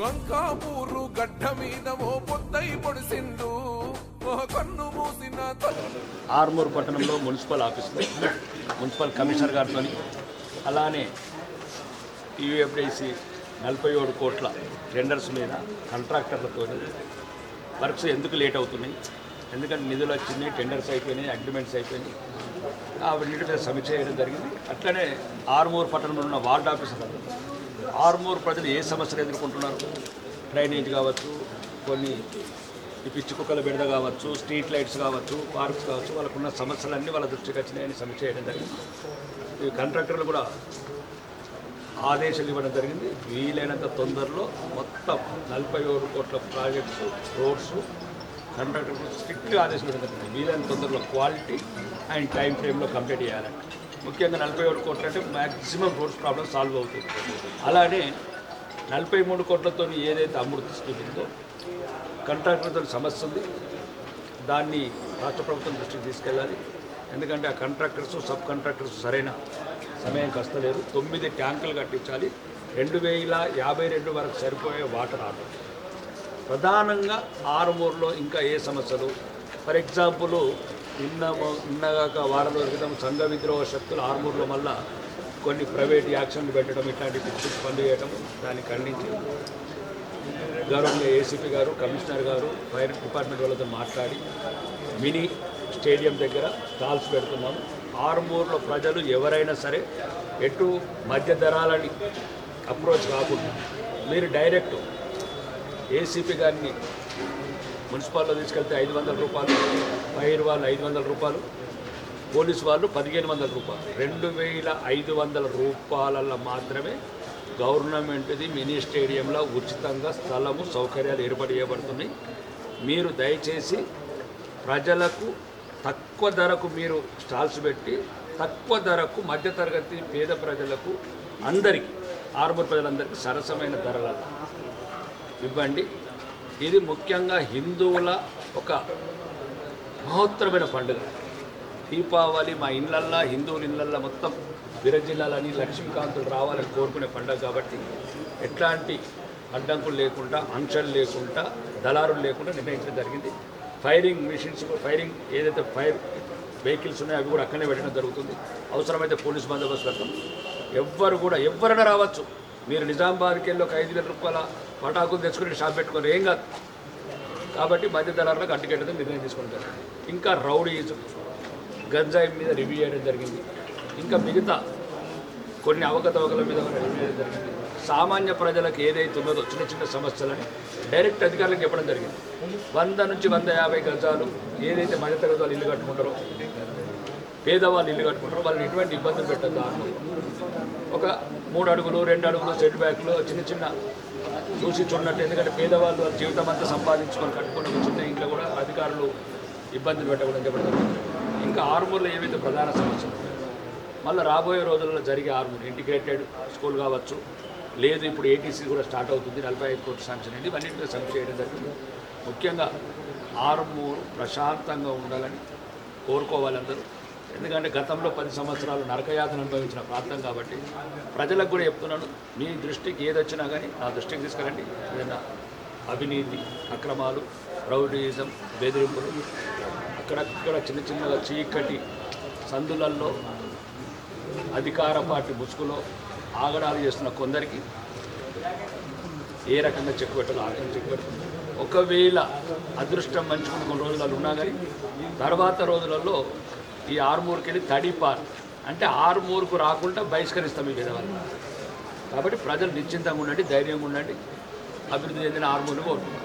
వంకాపూరు గడ్డ మీద ఓ పొద్దై పొడిసిండు. కన్ను మూసిన ఆర్మూర్ పట్టణంలో మున్సిపల్ ఆఫీస్ మున్సిపల్ కమిషనర్ గారితో అలానే టీయూఎఫ్డిసి నలభై ఏడు కోట్ల టెండర్స్ మీద కాంట్రాక్టర్లతో వర్క్స్ ఎందుకు లేట్ అవుతున్నాయి? ఎందుకంటే నిధులు వచ్చినాయి టెండర్స్ అయిపోయినాయి అగ్రిమెంట్స్ అయిపోయినాయి. అవన్నిటి మీద సమీక్ష చేయడం జరిగింది. అట్లనే ఆర్మూర్ పట్టణంలో ఉన్న వార్డ్ ఆఫీసర్లు ఆర్మూర్ ప్రజలు ఏ సమస్యలు ఎదుర్కొంటున్నారు? డ్రైనేజ్ కావచ్చు కొన్ని ఈ పిచ్చి కుక్కల బిడద కావచ్చు స్ట్రీట్ లైట్స్ కావచ్చు పార్క్స్ కావచ్చు వాళ్ళకున్న సమస్యలన్నీ వాళ్ళ దృష్టికి వచ్చినాయని సమీక్ష చేయడం జరిగింది. ఈ కాంట్రాక్టర్లు కూడా ఆదేశాలు ఇవ్వడం జరిగింది. వీలైనంత తొందరలో మొత్తం నలభై ఏడు కోట్ల ప్రాజెక్ట్స్ రోడ్స్ కాంట్రాక్టర్ స్ట్రిక్ట్గా ఆదేశం ఇవ్వడం జరిగింది. వీలైనంత తొందరలో క్వాలిటీ అండ్ టైం ఫ్రేమ్లో కంప్లీట్ చేయాలంటే. ముఖ్యంగా నలభై ఏడు కోట్లు అంటే మ్యాక్సిమం రోడ్స్ ప్రాబ్లం సాల్వ్ అవుతుంది. అలానే నలభై మూడు కోట్లతో ఏదైతే అమృతి స్కీమ్ ఉందో కాంట్రాక్టర్తో సమస్య ఉంది. దాన్ని రాష్ట్ర ప్రభుత్వం దృష్టికి తీసుకెళ్ళాలి. ఎందుకంటే ఆ కాంట్రాక్టర్స్ సబ్ కాంట్రాక్టర్స్ సరైన సమయం కస్తలేరు తొమ్మిది ట్యాంకులు కట్టించాలి. రెండు వేల యాభై రెండు వరకు సరిపోయే వాటర్ ఆర్డర్. ప్రధానంగా ఆరుమూరులో ఇంకా ఏ సమస్యలు? ఫర్ ఎగ్జాంపుల్ నిన్న నిన్నగాక వారం రోజుల క్రితం సంఘ విద్రోహ శక్తులు ఆర్మూర్లో మళ్ళా కొన్ని ప్రైవేట్ యాక్షన్లు పెట్టడం ఇట్లాంటి పిచ్చి పనులు చేయడం దాన్ని ఖండించి గౌరవనీయ ఏసీపీ గారు కమిషనర్ గారు ఫైర్ డిపార్ట్మెంట్ వాళ్ళతో మాట్లాడి మినీ స్టేడియం దగ్గర స్టాల్స్ పెడుతున్నాము ఆరుమూరులో ప్రజలు ఎవరైనా సరే ఎటు మధ్య ధరాలని అప్రోచ్ కాకుండా మీరు డైరెక్ట్ ఏసీపీ గారిని మున్సిపాల్లో తీసుకెళ్తే ఐదు వందల రూపాయలు ఫైర్ వాళ్ళు ఐదు వందల రూపాయలు పోలీసు వాళ్ళు పదిహేను వందల రూపాయలు. రెండు వేల ఐదు వందల రూపాయలలో మాత్రమే గవర్నమెంట్ది మినీ స్టేడియంలో ఉచితంగా స్థలము సౌకర్యాలు ఏర్పాటు చేయబడుతున్నాయి. మీరు దయచేసి ప్రజలకు తక్కువ ధరకు మీరు స్టాల్స్ పెట్టి తక్కువ ధరకు మధ్యతరగతి పేద ప్రజలకు అందరికీ ఆర్మూర్ ప్రజలందరికీ సరసమైన ధరల ఇవ్వండి. ఇది ముఖ్యంగా హిందువుల ఒక మహోత్తరమైన పండుగ. దీపావళి మా ఇళ్ళల్లో హిందువుల ఇళ్ళల్లో మొత్తం విరజిల్లాలని లక్ష్మీకాంతులు రావాలని కోరుకునే పండుగ కాబట్టి ఎట్లాంటి అడ్డంకులు లేకుండా అంశాలు లేకుండా దళారులు లేకుండా నిర్ణయించడం జరిగింది. ఫైరింగ్ మిషన్స్ ఫైరింగ్ ఏదైతే ఫైర్ వెహికల్స్ ఉన్నాయో అవి కూడా అక్కడనే పెట్టడం జరుగుతుంది. అవసరమైతే పోలీస్ బందోబస్తు పెడతాం. ఎవ్వరు కూడా ఎవరైనా రావచ్చు. మీరు నిజామాబాద్కి వెళ్ళి ఒక ఐదు వేల రూపాయల పటాకులు తెచ్చుకుని షాప్ పెట్టుకుని ఏం కాదు. కాబట్టి మధ్య దళారులకు అడ్డుకెట్టడం నిర్ణయం తీసుకుంటారు. ఇంకా రౌడీయిజం గంజాయి మీద రివ్యూ చేయడం జరిగింది. ఇంకా మిగతా కొన్ని అవకతవకల మీద రివ్యూ చేయడం జరిగింది. సామాన్య ప్రజలకు ఏదైతే ఉన్నదో చిన్న చిన్న సమస్యలని డైరెక్ట్ అధికారులకు చెప్పడం జరిగింది. వంద నుంచి వంద యాభై గజాలు ఏదైతే మధ్యతరగతి వాళ్ళు ఇల్లు కట్టుకుంటారో పేదవాళ్ళు ఇల్లు కట్టుకుంటారు వాళ్ళని ఎటువంటి ఇబ్బందులు పెట్టద్దు ఒక మూడు అడుగులు రెండు అడుగులు సెట్ బ్యాక్లు చిన్న చిన్న చూసి చూడనట్టు. ఎందుకంటే పేదవాళ్ళు వాళ్ళ జీవితం అంతా సంపాదించుకొని కట్టుకొని ఒక చిన్న ఇంట్లో కూడా అధికారులు ఇబ్బందులు పెట్టకూడదని చెప్పడం ఇంకా ఆరుమూరులో ఏవైతే ప్రధాన సమస్యలు మళ్ళీ రాబోయే రోజుల్లో జరిగే ఆర్మూర్ ఇంటిగ్రేటెడ్ స్కూల్ కావచ్చు. లేదు ఇప్పుడు ఏటీసీ కూడా స్టార్ట్ అవుతుంది. నలభై ఐదు కోట్ల శాంక్షన్ అండి ఇవన్నింటిలో మీద చేయడం జరిగింది. ముఖ్యంగా ఆరుమూరు ప్రశాంతంగా ఉండాలని కోరుకోవాలందరూ ఎందుకంటే గతంలో పది సంవత్సరాలు నరకయాతను అనుభవించిన ప్రాంతం కాబట్టి ప్రజలకు కూడా చెప్తున్నాను మీ దృష్టికి ఏది వచ్చినా కానీ నా దృష్టికి తీసుకురండి. ఏదైనా అవినీతి అక్రమాలు రౌడీయిజం బెదిరింపులు అక్కడక్కడ చిన్న చిన్నగా చీకటి సందులల్లో అధికార పార్టీ ముసుగులో ఆగడాలు చేస్తున్న కొందరికి ఏ రకంగా చెక్ పెట్టాలో ఆ రకంగా చెక్ పెడుతుంది. ఒకవేళ అదృష్టం మంచుకుని కొన్ని రోజులు ఉన్నా కానీ తర్వాత రోజులలో ఈ ఆరుమూరుకి వెళ్ళి తడిపారు అంటే ఆరుమూరుకు రాకుండా బహిష్కరిస్తాం ఈ విధవల్ని కాబట్టి ప్రజలు నిశ్చింతంగా ఉండండి ధైర్యంగా ఉండండి. అభివృద్ధి చెందిన ఆరుమూరుని ఉంటుంది